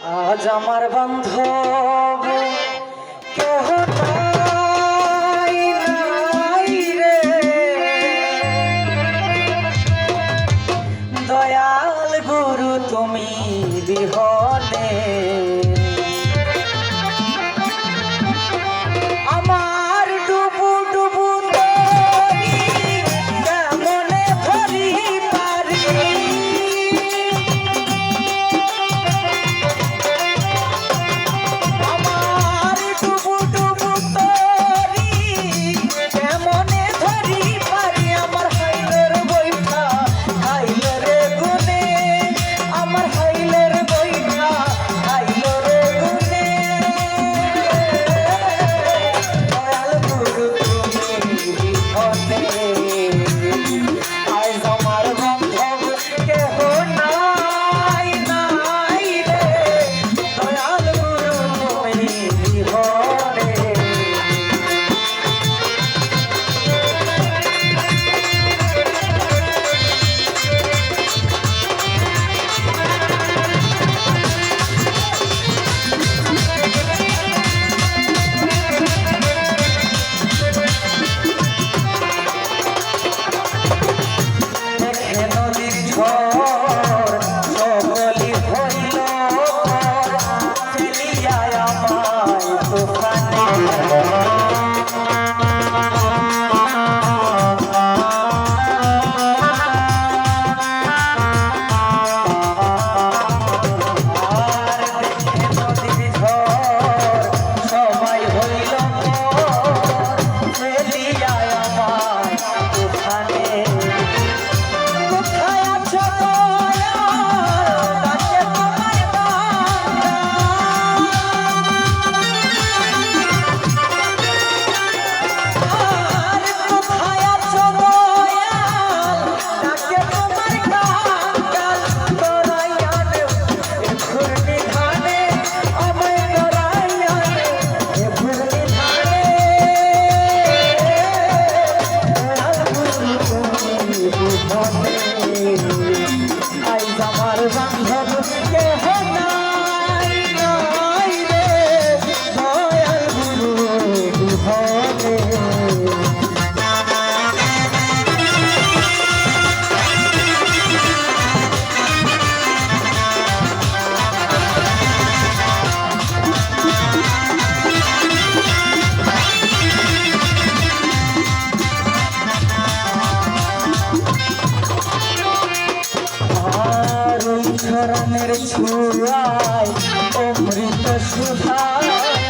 আজ আমার বান্ধব দয়াল গুরু তুমি বিহনে। চরণের ছুয়ায় অমৃত সুধায়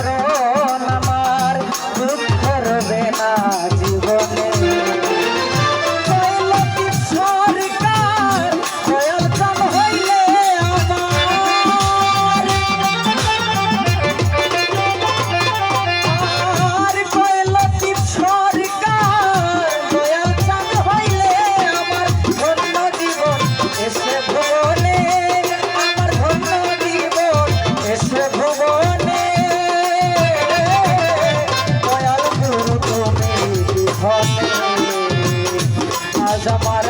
সবার